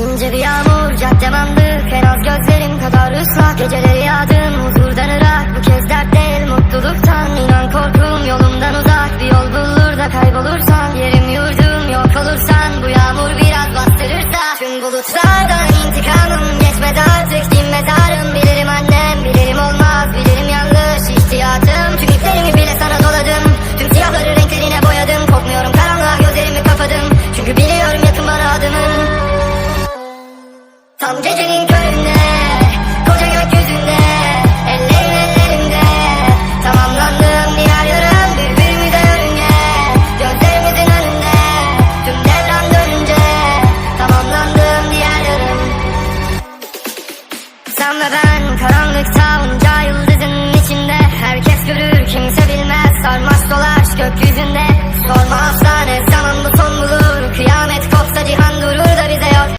İnce bir yağmur caddem andık En az gözlerim kadar ıslak. Geceleri yağdım huzurdan ırak Bu kez dert değil mutluluktan. İnan korkum yolumdan uzak Bir yol bulur da kaybolursan. Yerim yurdum yok olursan Bu yağmur biraz bastırırsa Tüm bulutlardan Tam gecenin köründe Koca gökyüzünde Ellerin ellerimde Tamamlandım diğer yarım Birbirimize yörünge Gözlerimizin önünde Tüm devran dönünce. Tamamlandım diğer yarım. Sen ve ben karanlıkta